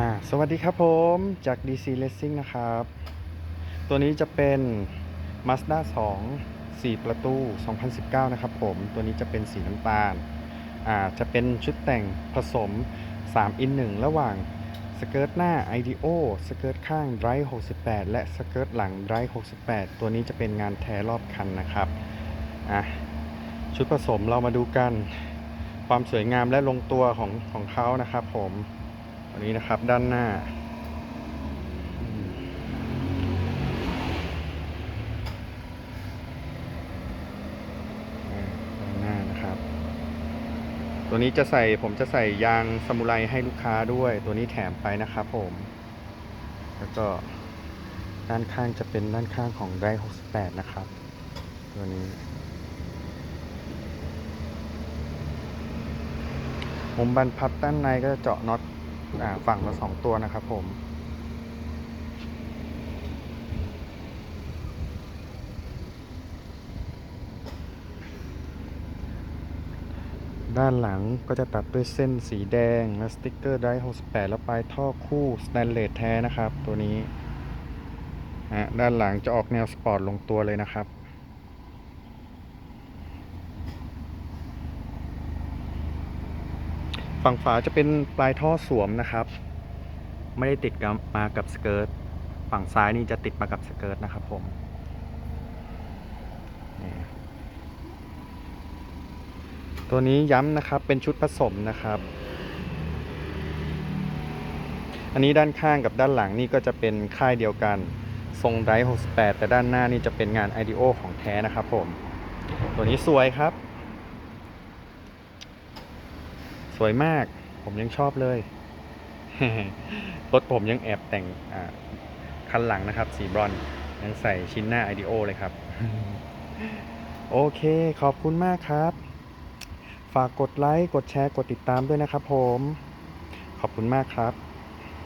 อ่าสวัสดีครับผมจาก DC Racing นะครับ ตัวนี้จะเป็น Mazda 2 4 ประตู 2019 นะครับผม ตัวนี้จะเป็นสีน้ำตาล อ่า จะเป็นชุดแต่งผสม 3 in 1 ระหว่างสเกิร์ตหน้า IDO สเกิร์ตข้าง Drive 68 และสเกิร์ตหลัง Drive 68 ตัวนี้จะเป็นงานแท้รอบคันนะครับ อะ ชุดผสมเรามาดูกัน ความสวยงามและลงตัวของของเขานะครับผม นนี้นะครับด้านหน้า ด้านหน้านะครับ ตัวนี้จะใส่ผมจะใส่ยางซามูไรให้ลูกค้าด้วย ตัวนี้แถมไปนะครับผม แล้วก็ด้านข้างจะเป็นด้านข้างของได68 นะครับ ตัวนี้มุมบรรพับด้านในก็จะเจาะน็อต ฝั่งละสองตัวนะครับผมด้านหลังก็จะตัดด้วยเส้นสีแดง และสติ๊กเกอร์ได68 แล้วปลายท่อคู่สแตนเลสแท้นะครับ ตัวนี้ ด้านหลังจะออกแนวสปอร์ตลงตัวเลยนะครับ ฝั่งฝาจะเป็นปลายท่อสวมนะครับ ไม่ได้ติดกับมากับสเกิร์ตฝั่งซ้ายนี่จะติดมากับสเกิร์ตนะครับผมตัวนี้ย้ำนะครับเป็นชุดผสมนะครับ อันนี้ด้านข้างกับด้านหลังนี่ก็จะเป็นค่ายเดียวกัน ทรงไดร์68 แต่ด้านหน้านี่จะเป็นงาน IDEO ของแท้นะครับผม ตัวนี้สวยครับ สวยมาก ผมยังชอบเลย รถผมยังแอบแต่งคันหลังนะครับ สีบรอนซ์ยังใส่ชิ้นหน้าไอเดโอเลยครับ โอเค ขอบคุณมากครับ ฝากกดไลค์ กดแชร์ กดติดตามด้วยนะครับผม ขอบคุณมากครับ